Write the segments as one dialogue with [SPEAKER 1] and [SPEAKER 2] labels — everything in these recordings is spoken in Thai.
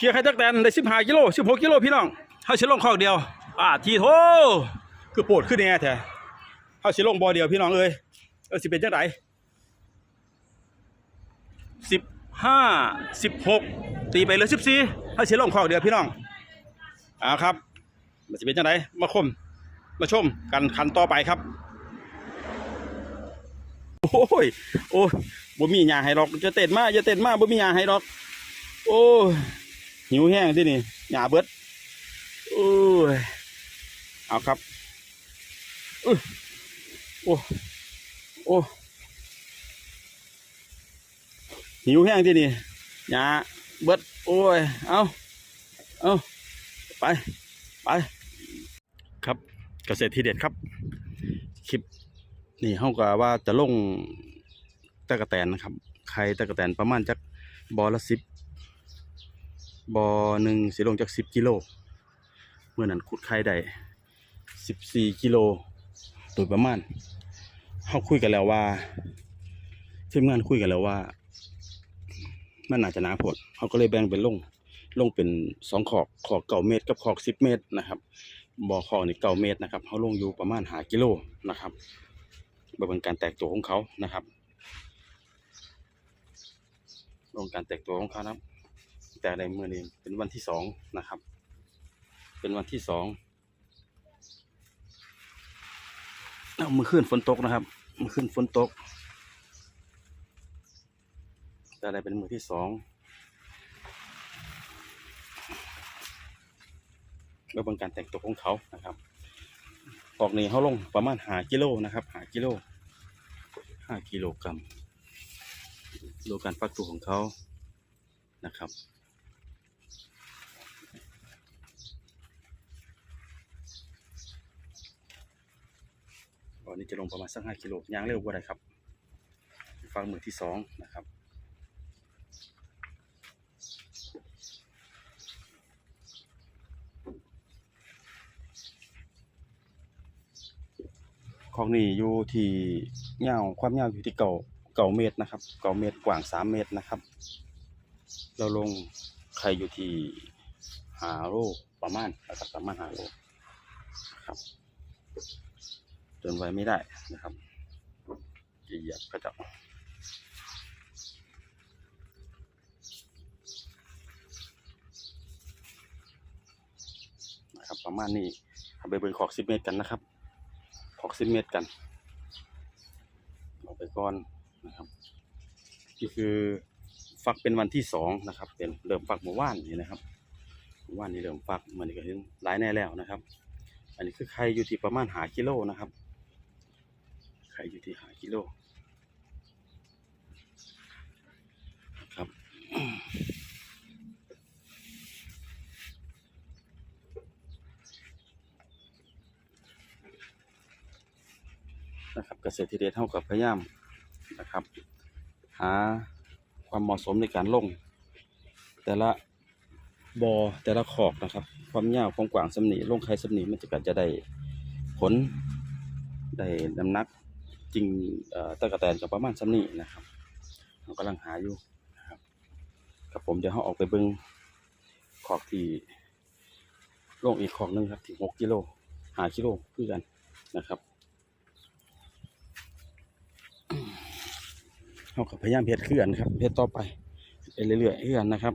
[SPEAKER 1] เคลียร์ไข่ตักแตนได้สิบห้ากิโลสิบหกกิโลพี่น้องเฮาสิลงคอกเดียวอ่าทีโทคือปวดขึ้นแน่แท้เฮาสิลงบ่อเดียวพี่น้องเอ้ยเออสิเป็นจังไดสิบห้าสิบหกตีไปเลยสิบสี่เฮาสิลงคอกเดียวพี่น้องอ่าครับมันสิเป็นจังไดมาคมมาชมกันคันต่อไปครับ โอ้ยโอ้บ่มีหยาให้ดอกจะเต้นมากจะเต้นมากบ่มีหยาให้ดอก โอ้ย หิวแห้งที่นี่หยาเบิดโอ้ยเอาครับอื้อโอ้โอ้หิวแห้งที่นี่หยาเบิดโอ้ยเอาเอาไปไปครับเกษตรทีเด็ดครับคลิปนี่เขาก็ว่าจะลงตะกะแตนนะครับไข่ตะกะแตนประมาณจักบอละสิบ บอหนึ่งสิลงจากสิบกิโลเมื่อนั้นขุดไข่ได้สิบสี่กิโลโดยประมาณเขาคุยกันแล้วว่าทีมงานคุยกันแล้วว่า มันน่าจะหนาผลเขาก็เลยแบ่งเป็นลงลงเป็นสองขอกขอกเก้าเมตรกับขอกสิบเมตรนะครับบอขอกนี่เก้าเมตรนะครับเขาลงอยู่ประมาณหากิโลนะครับบเป็นการแตกตัวของเขานะครับลงการแตกตัวของเขานะครับ แต่ในมือนี้เป็นวันที่สองนะครับ เป็นวันที่สองเอามือขึ้นฝนตกนะครับ มือขึ้นฝนตกแต่อะไรเป็นมือที่สองเพื่อเป็นการแตกตัวของเขานะครับออกนี้เขาลงประมาณหากิโลนะครับหากิโลห้ากิโลกรัมดูการฟักตัวของเขานะครับ อนนี้จะลงประมาณสักห้ากิโลย่างเร็วกว่าไรครับฟังมือที่สองนะครับของนี่อยู่ที่ยาความยาอยู่ที่เก่าเก่าเมตรนะครับเก่าเมตรกว้างสามเมตรนะครับ เราลงไข่อยู่ที่หาโลประมาณประมาณหาโลครับ จนไว้ไม่ได้นะครับเหยียบก็จะนะครับประมาณนี้เอาไปเบิ่งขอกสิบเมตรกันนะครับขอกสิบเมตรกันเอาไปก่อนนะครับนี่คือฟักเป็นวันที่สองนะครับ เป็นเริ่มฟักเมื่อวานนี่นะครับเมื่อวานนี้เริ่มฟักมันนี้ก็เห็นหลายแน่แล้วนะครับ อันนี้คือไข่อยู่ที่ประมาณหากิโลนะครับ ข่อยู่ที่หากิโลครับนะครับเกษตรทีเดชเท่ากับพยายามนะครับ หาความเหมาะสมในการลง แต่ละบอแต่ละขอกนะครับ ความยาวความกว้างสำนีลงไข่สำนีมันจะก็จะได้ผลได้น้ำหนัก จริงตะกะแตนกับประมาณสำนีนะครับเรากำลังหาอยู่นะครับกับผมเดี๋ยวเขาออกไปเบิ้งขอกที่โลงอีกขอกหนึงครับที่หกกิโลหากิโลคือกันนะครับเขาก็พยายามเฮ็ดเคลื่อนครับเฮ็ดต่อไปเรื่อยๆเคลื่อนนะครับ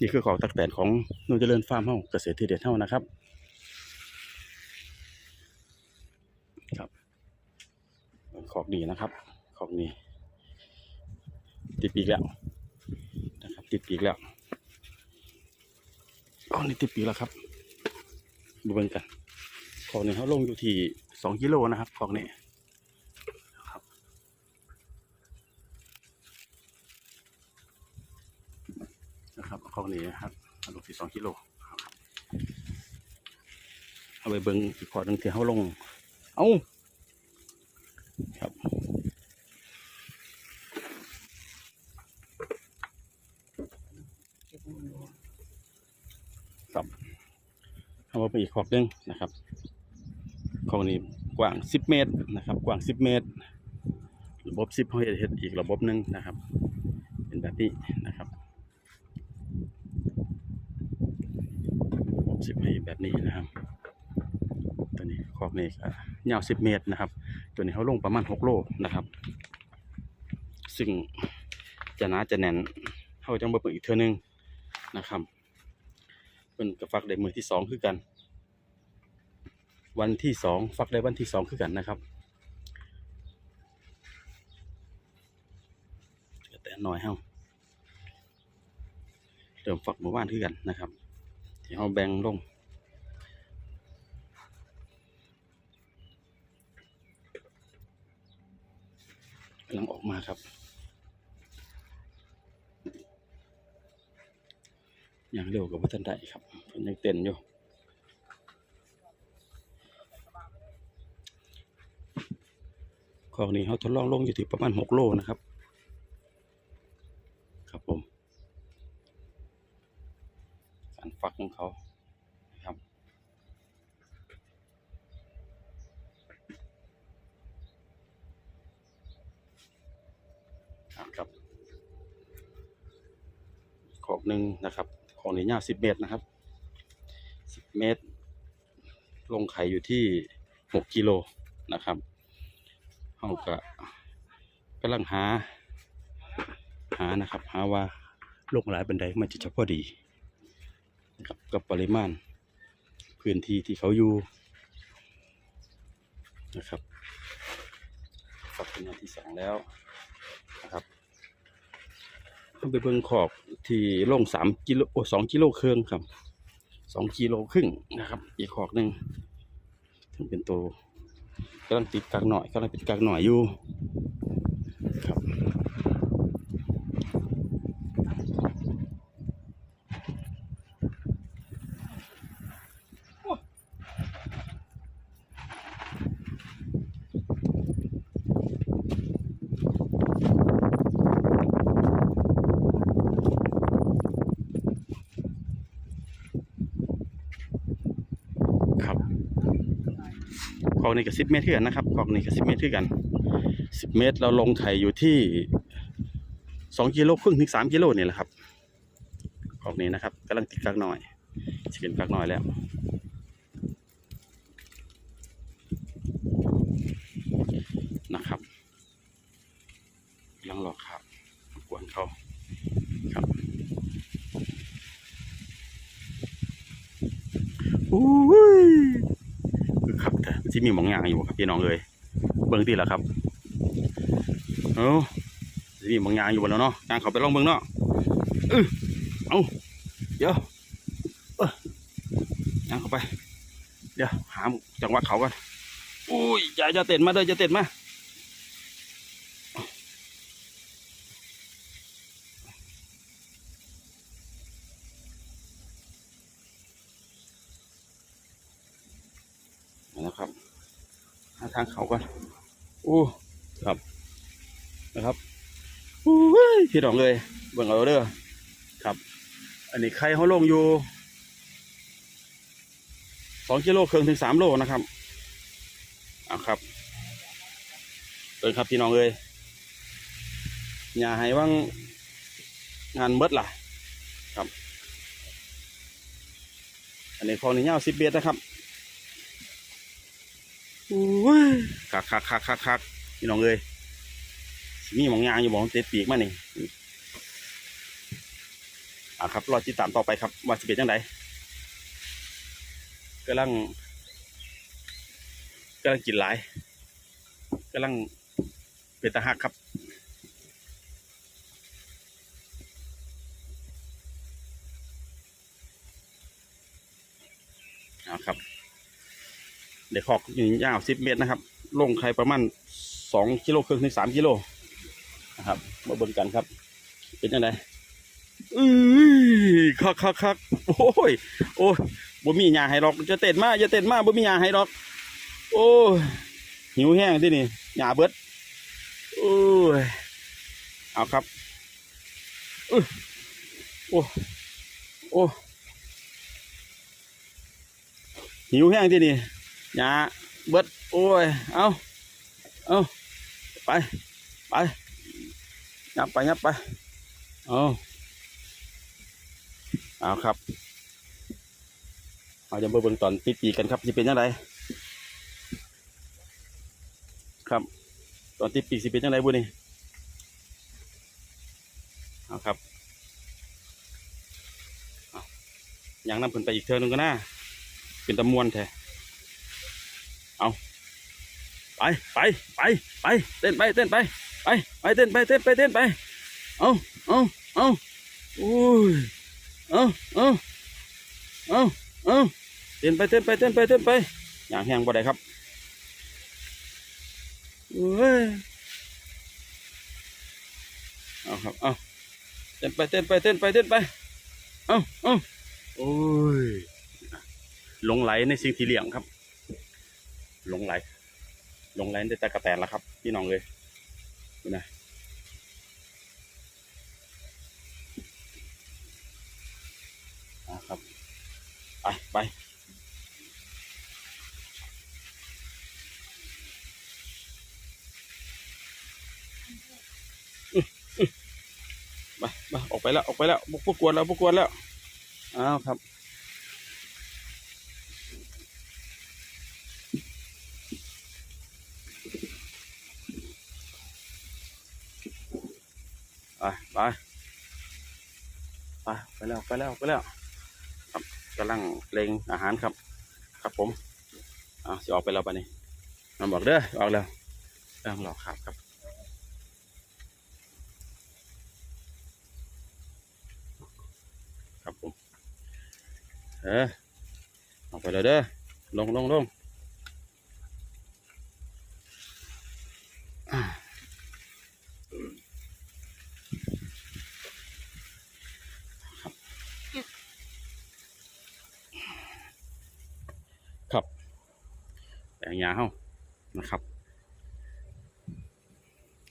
[SPEAKER 1] นี่คือของตักแตนของนูเจริญฟาร์มเฮาเกษตรที่เด็ดเฮานะครับ ของดีนะครับ ของนี้ติดปีกแล้วนะครับ ติดปีกแล้วของนี้ติดปีกแล้วครับ ดูเบิ่งกันของนี้เขาลงอยู่ที่สองกิโลนะครับของนี้นะครับของนี้นะครับลงที่สองกิโลเอาไปเบิ้งอีกขอหนึ่งที่เขาลง เอาครับครับ อาไปอีกขอบหนึงนะครับของนี้กว้าง 10 เมตรนะครับ กว้าง 10 เมตรบบบซิปเขาเฮ็ดเฮ็ดอีกระบบหนึงนะครับ เป็นแบบนี้นะครับระบบซิปให้แบบนี้นะครับ ตัวนี้ขอบนี้ยาว 10 เมตรนะครับ ตัวนี้เขาลงประมาณ 6 โลนะครับ ซึ่งจะหนาจะแน่นเขาจังเบิ่งอีกเทื่อนึงนะครับ เป็นกับฟักได้มือที่สองคือกัน วันที่สองฟักได้วันที่สองคือกันนะครับแต่น้อยเฮาเริ่มฟักหมู่บ้านคือกันนะครับที่เฮาแบ่งลงกำลังออกมาครับอย่างเร็วกับวัฒนได้ครับ มันยังเต้นอยู่ของนี้เขาทดลองลงอยู่ที่ประมาณหกโลนะครับ ครับผมการฟักของเขานะครับอะครับขอบหนึ่งนะครับ ของนี้ยาวสิบเมตรนะครับ เมตร ลงไข่อยู่ที่หกกิโลนะครับเขาก็กำลังหา หานะครับ หาว่าลงหลายบันไดมันจะเฉพาะดีนะครับกับปริมาณพื้นที่ที่เขาอยู่นะครับฝักเป็นอันที่สองแล้วนะครับเขาไปเบิ่งขอบที่ลงสามกิโลโอ้สองกิโลเครึ่งครับ สองกิโลครึ่งนะครับ อีกขอกหนึ่งถึงเป็นตัวกำลังติดกางหน่อยกำลังเป็นกางหน่อยอยู่ อกนี้กับสิบเมตรเท่ากันนะครับขอกนี้กับสิบเมตรเท่ากันสิบเมตร เราลงไข่อยู่ที่สองกิโลครึ่งถึงสามกิโลนี่แหละครับขอกนี้นะครับกำลังติดกลางหน่อยจะเป็นกลางหน่อยแล้วนะครับยังรอครับกวนเขาครับอุ้ย ครับที่มีหมองยางอยู่ครับพี่น้องเลยเบิ่งตีละครับเอ้ที่มีหมองยางอยู่บนแล้วเนาะยางเขาไปลองเบิ่งเนาะเออเอาเดี๋ยวเออยางเข้าไป เดี๋ยวหาจังหวะเขากันอุ้ยอย่าจะเต็นมาเด้อจะเต็นมา นะครับหา ทางเขาก่อนโอ้ครับนะครับโอ้ยพี่น้องเลยเบิ่งเอาเด้อครับ อันนี้ไข่เขาลงอยู่สองกิโลเครึ่องถึงสามโลนะครับเอาครับเดินครับพี่น้องเลยอย่าให้ว่างงานเบิดล่ะ ครับ อันนี้ของนี่ยาวสิบเมตรนะครับ คักคักคักคักคักพี่น้องเอ้ยสิมีหมองยางอยู่มองเต็ดปีกมานี่อ่าครับรอติดตามต่อไปครับว่าจะเป็นยังไงกำลังกำลังกินหลายกำลังเป็นตาหักครับอ่าครับ เด็กขอกอยู่ยาวสิบเมตรนะครับลงไข่ประมาณสองกิโลครึ่งถึงสามกิโลนะครับมาเบิ่งกันครับ เป็นยังไงอือคักคักคักโอ้ยโอ้ยบ่มีหยาให้ดอกจะเต้นมากจะเต้นมากบ่มีหยาให้ดอก โอ้ยหิวแห้งที่นี่หยาเบิดโอ้ยเอาครับอื้อโอ้โอ้หิวแห้งที่นี่ หยาเบิดโอ้ย เอาเอาไปไปยับไปยับไปเอาเอาครับเอาจะเบิ่งตอนติดปีกกันครับสิเป็นยังไงครับตอนติดปีกสิเป็นยังไงบุนี่เอาครับเอายังนำเพิ่นไปอีกเทอนึงก็น่าเป็นตะมวนแท้เอา ไปไปไปไปเต้นไปเต้นไปไปไปเต้นไปเต้นไปเต้นไปเอาเอาเอาโอ้ยเอาเอาเอาเอาเต้นไปเต้นไปเต้นไปเต้นไปอย่างแห้งบ่ได้ครับเอ้ยเอาครับเอาเต้นไปเต้นไปเต้นไปเต้นไปเอาเอาโอ้ยหลงไหลในสิ่งที่เลี้ยงครับ หลงไหล ลงไหลในตะกะแตนแล้วครับ พี่น้องเลยดูนะครับไปไปไปไปออกไปแล้ว ออกไปแล้วบุกกวนแล้วบุกกวนแล้ว อ้าวครับ ไปไปไปไปแล้วไปแล้วไปแล้ว ครับกำลังเลงอาหารครับ ครับผมอ่าสิออกไปแล้วปะนี่มันบอกเด้อออกแล้วเรื่องหลอกครับครับครับผมเออออกไปแล้วเด้อลงลงลงอ่า แปลงยาเฮานะครับ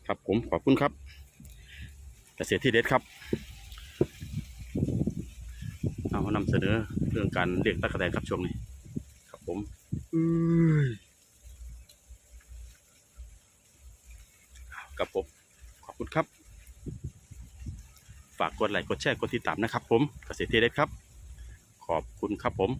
[SPEAKER 1] ครับผมขอบ คุณครับเกษตรที่เด็ดครับเอามานำเสนอเรื่องการเลี้ยงตะกะแตนครับช่วงนี้ ครับผมอื้ยครับผมขอบคุณครับ ฝากกดไลค์กดแชร์กดติดตามนะครับ ผมเกษตรที่เด็ดครับ ขอบคุณครับผม